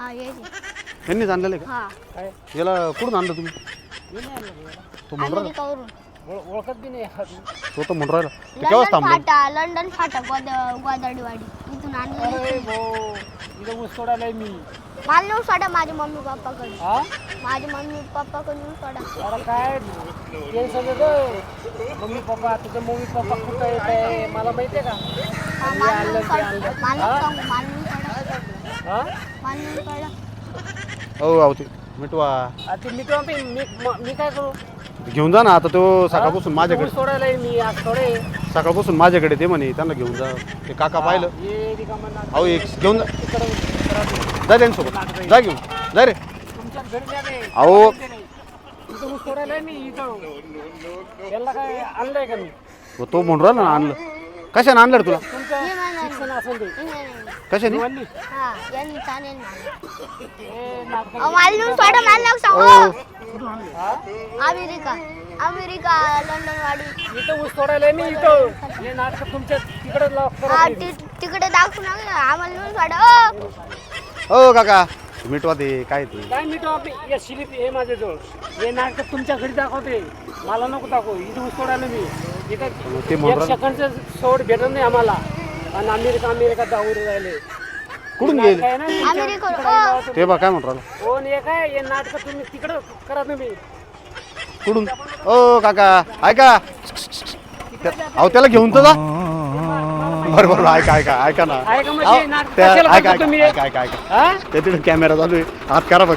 हा ये ये. यांनीच आणलेलं आहे हा. काय का याला कुठून आणलं तुम्ही? मी नाही आणलं याला. तो म्हणून राहिला. अमेरिकावरून ओळ- ओळखत बी नाही हा तू. तो तर म्हणून राहिला. ते केव्हाच लंडन थांबलं? फाटा लंडन फाटा गोदा गोदाडीवाडी इथून आणलं अरे भाऊ इथं ऊस तोडायलाय मी. मला नेऊन सोडा माझ्या मम्मी पप्पाकडे हा? माझ्या मम्मी पप्पाकडे नेऊन सोडा. अरे काय? ते सगळं मम्मी पप्पा तुझं मम्मी पप्पा कुठं येत आहे मला माहितीये का? हा, हे मला आणलं, नेऊन ते सोडा आणलं. मला नेऊन हा? सांगू मला नेऊन सोडा हा हो आहो ते मिटवा ते मी तेव्हा मी मी- मी काय करू घेऊन जा ना आता तो सकाळपासून माझ्याकडे ऊस तोडायलाय मी आज थोडे सकाळपासून माझ्याकडे ते म्हणे त्यांना घेऊन जा ते काका पाहिलं ये रिकामं नाक. अहो एक घेऊन जा इकडं इकडं. जा त्यांच्यासोबत जा घेऊन जा रे तुमच्या घरी द्या रे. अहो. इथं ऊस तोडायलाय मी इथं याला काय आणलंय का मी तो म्हणून राहिला ना आणलं कशाने आणलं रे तुला नाही, नाही. नाही, नाही, नाही. कशाने? निवडली? हा यांनी चालेल मला सांगू हो. हा? अमेरिका अमेरिका लंडन वाडी इथं ऊस तोडायलाय मी इथं. हे नाटक तुमच्या तिकडे लॉक हा करा ति- तिकडे दाखवू नका आम्हाला सोडा ओ हो काका. मिटवा ते काय ते? काय मी तो? आपली या शिलीप हे माझ्याजवळ हे नाटक तुमच्या घरी दाखवते. मला नको दाखव. इथं ऊस तोडायला मी. इथं ते म्हणून एक राहिलं. सेकंडचं सोड भेटत नाही आम्हाला. आणि अमेरिका अमेरिका दाऊर राहिले. कुठून हे गेले? ना, तुमच्या- अमेरिका, तिकडं ओ. जावा तुम्ही. ते बा काय म्हणून राहिला. हो आणि हे काय हे नाटक तुम्ही तिकडं करा तुम्ही. कुठून? ओ काका ऐका. अहो त्याला घेऊन तर जा. बरं बरं ऐका ऐका ऐका ना. ऐका म्हणजे अहो, नाटक त्या- कशाला ऐका करता तुम्ही? ऐका ऐका ऐका. हा? त्या तिकडे कॅमेरा चालू आहे. हात करा बघ